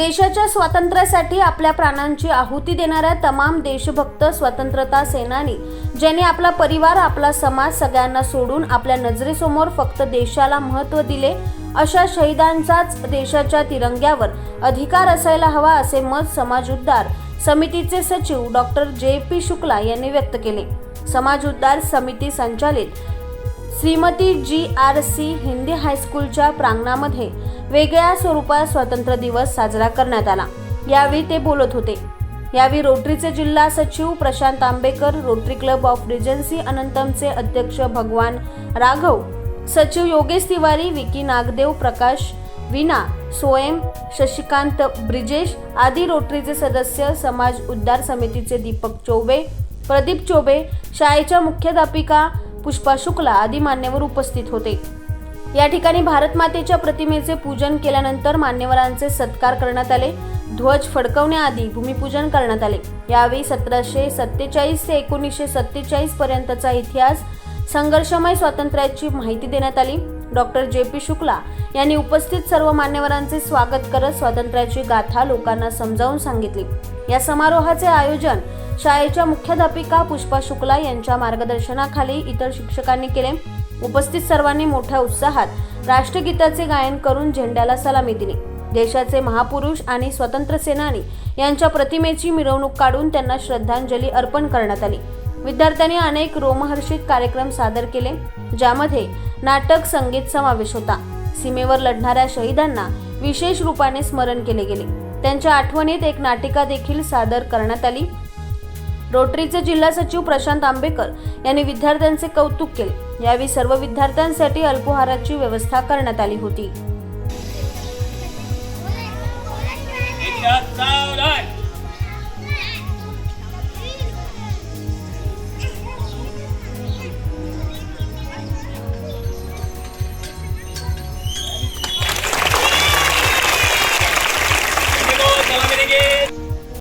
देशाच्या स्वातंत्र्यासाठी आपल्या प्राणांची आहुती देणाऱ्या तमाम देशभक्त स्वतंत्रता सेनानी ज्यांनी आपला परिवार आपला समाज सगळ्यांना सोडून आपल्या नजरेसमोर फक्त देशाला महत्त्व दिले अशा शहीदांचाच देशाच्या तिरंग्यावर अधिकार असायला हवा असे मत समाज उद्धार समितीचे सचिव डॉक्टर जे. पी. शुक्ला यांनी व्यक्त केले. समाज उद्धार समिती संचालित Shrimati G. R. C. Hindi हायस्कूलच्या प्रांगणामध्ये वेगळ्या स्वरूपात स्वातंत्र्य दिवस साजरा करण्यात आला. यावेळी ते बोलत होते. यावेळी रोटरीचे जिल्हा सचिव Prashant Ambekar Rotary club of Regency अनंतमचे अध्यक्ष भगवान राघव सचिव योगेश तिवारी विकी नागदेव प्रकाश विना स्वयं शशिकांत ब्रिजेश आदी रोटरीचे सदस्य समाज उद्धार समितीचे दीपक चौबे प्रदीप चौबे शाळेच्या मुख्याध्यापिका पुष्पा शुक्ला आदी मान्यवर उपस्थित होते. या ठिकाणी भारत मातेच्या प्रतिमेचे पूजन केल्यानंतर मान्यवरांचे सत्कार करण्यात आले. ध्वज फडकवण्याआधी भूमिपूजन करण्यात आले. यावेळी सतराशे सत्तेचाळीस ते एकोणीसशे सत्तेचाळीस पर्यंतचा इतिहास संघर्षमय स्वातंत्र्याची माहिती देण्यात आली. डॉक्टर जे पी शुक्ला यांनी उपस्थित सर्व मान्यवरांचे स्वागत करत स्वातंत्र्याची गाथा लोकांना समजावून सांगितली. या समारोहाचे आयोजन शाळेच्या मुख्याध्यापिका पुष्पा शुक्ला यांच्या मार्गदर्शनाखाली इतर शिक्षकांनी केले. उपस्थित सर्वांनी मोठ्या उत्साहात राष्ट्रगीताचे गायन करून झेंड्याला सलामी दिली. देशाचे महापुरुष आणि स्वतंत्र सेनानी यांच्या प्रतिमेची मिरवणूक काढून त्यांना श्रद्धांजली अर्पण करण्यात आली. विद्यार्थ्यांनी अनेक रोमहर्षित कार्यक्रम सादर केले ज्यामध्ये नाटक संगीत समावेश होता. सीमेवर लढणाऱ्या शहीदांना विशेष रूपाने स्मरण केले गेले. त्यांच्या आठवणीत एक नाटिका देखील सादर करण्यात आली. रोटरीचे जिल्हा सचिव प्रशांत आंबेकर यांनी विद्यार्थ्यांचे कौतुक केले. यावेळी सर्व विद्यार्थ्यांसाठी अल्पोहाराची व्यवस्था करण्यात आली होती.